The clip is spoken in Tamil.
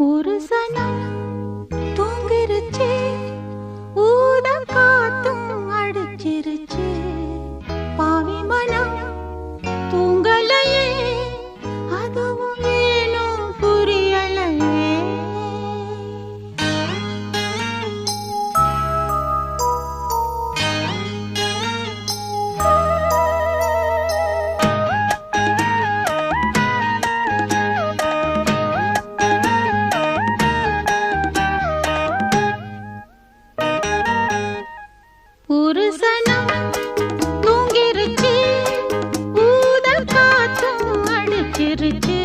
कोरो ஒரு சனம் தூங்கிருச்சு ஊதல் காத்தும் அடிச்சிருச்சு.